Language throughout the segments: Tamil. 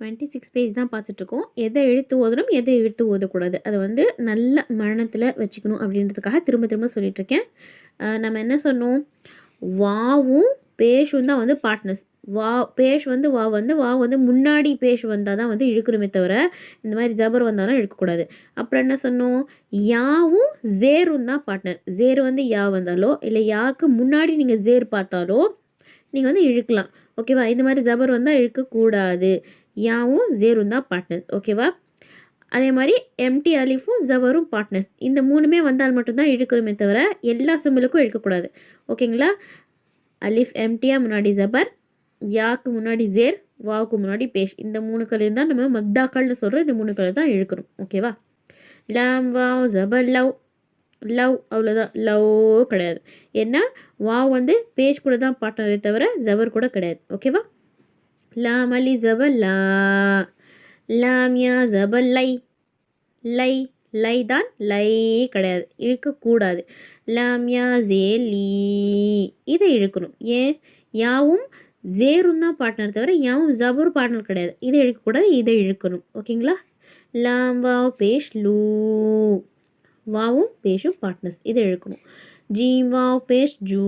டுவெண்ட்டி சிக்ஸ் பேஜ் தான் பார்த்துட்ருக்கோம். எதை எழுத்து ஓதணும் எதை எழுத்து ஓதக்கூடாது. அதை வந்து நல்ல மரணத்தில் வச்சுக்கணும் அப்படின்றதுக்காக திரும்ப திரும்ப சொல்லிகிட்ருக்கேன் நம்ம என்ன சொன்னோம்? வாவும் பேஷும் தான் வந்து பார்ட்னர்ஸ் வா பேஷ் வந்து வா வந்து வா வந்து முன்னாடி பேஷ் வந்தால் தான் வந்து இழுக்கணுமே தவிர இந்த மாதிரி ஜபர் வந்தாலும் இழுக்கக்கூடாது. அப்புறம் என்ன சொன்னோம்? யாவும் ஜேரும் தான் பார்ட்னர் ஜேர் வந்து யா வந்தாலோ இல்லை யாவுக்கு முன்னாடி நீங்கள் ஜேர் பார்த்தாலோ நீங்கள் வந்து இழுக்கலாம். ஓகேவா? இந்த மாதிரி ஜபர் வந்தால் இழுக்கக்கூடாது. யாவும் ஜேரும் தான் பார்ட்னர்ஸ் ஓகேவா அதே மாதிரி எம்டி அலிஃபும் ஜவரும் பார்ட்னர்ஸ் இந்த மூணுமே வந்தால் மட்டும்தான் இழுக்கணுமே தவிர எல்லா சிம்பிளுக்கும் இழுக்கக்கூடாது. ஓகேங்களா அலிஃப் எம்டியா முன்னாடி ஜபர் யாக்கு முன்னாடி ஜேர் வாவுக்கு முன்னாடி பேஷ். இந்த மூணு கலையும் தான் நம்ம மத்தாக்கள்னு சொல்கிறோம் இந்த மூணு கலை தான் இழுக்கணும். ஓகேவா லாம் வாவ் ஜபர் லவ். லவ் அவ்வளோதான் லவ் கிடையாது. ஏன்னா வாவ் வந்து பேஷ் கூட தான் பார்ட்னரே தவிர ஜவர் கூட கிடையாது. ஓகேவா லாம் அலி ஜபர் லா லாம் யா ஜபர் லை லை லை தான் லை கிடையாது இழுக்கக்கூடாது லாம் யா ஜே லீ இதை இழுக்கணும் ஏன் யாவும் ஜேரும் தான் பார்ட்னர் தவிர யாவும் ஜபர் பார்ட்னர் கிடையாது இதை இழுக்கக்கூடாது இதை இழுக்கணும் ஓகேங்களா லாம் வாவ் பேஷ் லூ வாவும் பேஷும் பார்ட்னர்ஸ் இதை இழுக்கணும் ஜீம் வாவ் பேஷ் ஜூ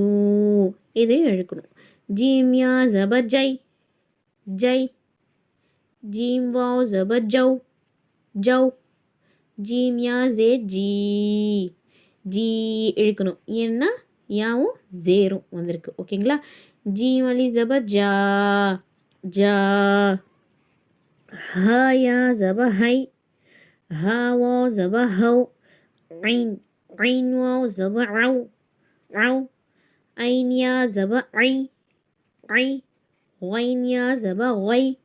இதை இழுக்கணும் ஜீம் யா ஜபர் ஜை ஜெய். ஜீம் வா ஜபர் ஜவ். ஜவ். ஜீம் யா ஜே ஜீ. ஜீ இழுக்கணும். ஏன்னா யாவும் ஜேரும் வந்திருக்கு. ஓகேங்களா? ஜீம் அலி ஜபர் ஜா. ஜா. ஹா யா ஜப ஹை. ஹா வா ஜப ஹவ் ஐன். ஐன் வா ஜப ரவ் ரவ் ஐன் யா ஜப ஐ. ஐ. غين يا زبا غي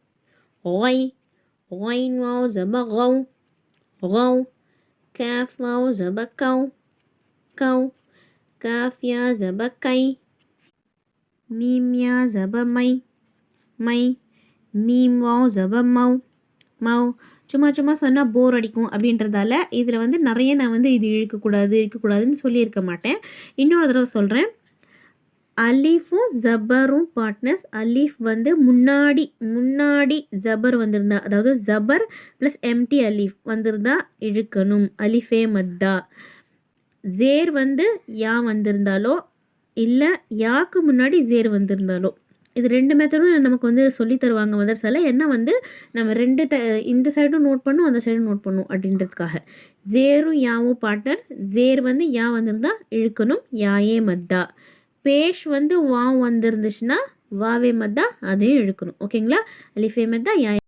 غي غين واو زبا غو غو كاف واو زبا كو كو كاف يا زبا كي ميم يا زبا مي மை மீம் வாவ் ஜப மௌ மௌ சும்மா சும்மா சொன்னால் போர் அடிக்கும் அப்படின்றதால இதில் வந்து நிறைய நான் வந்து இது இழுக்கக்கூடாது இழுக்கக்கூடாதுன்னு சொல்லியிருக்க மாட்டேன் இன்னொரு தடவை சொல்கிறேன் அலீஃபும் ஜபரும் பார்ட்னர்ஸ் அலீஃப் வந்து முன்னாடி முன்னாடி ஜபர் வந்திருந்தா அதாவது ஜபர் ப்ளஸ் எம்டி அலீஃப் வந்திருந்தா இழுக்கணும். அலிஃபே மத்தா. ஜேர் வந்து யா வந்திருந்தாலோ இல்லை யாக்கு முன்னாடி ஜேர் வந்திருந்தாலோ. இது ரெண்டு மெத்தடும் நமக்கு வந்து சொல்லி தருவாங்க மதர்சால என்ன வந்து நம்ம ரெண்டு த இந்த சைடும் நோட் பண்ணும் அந்த சைடும் நோட் பண்ணும் அப்படின்றதுக்காக. ஜேரும் யாவும் பார்ட்னர் ஜேர் வந்து யா வந்திருந்தா இழுக்கணும். யாயே மத்தா. பேஷ் வந்து வா வந்திருந்துச்சுன்னா வாவே மத்தா அதையும் இழுக்கணும். ஓகேங்களா? அலிஃபே மத்தா யா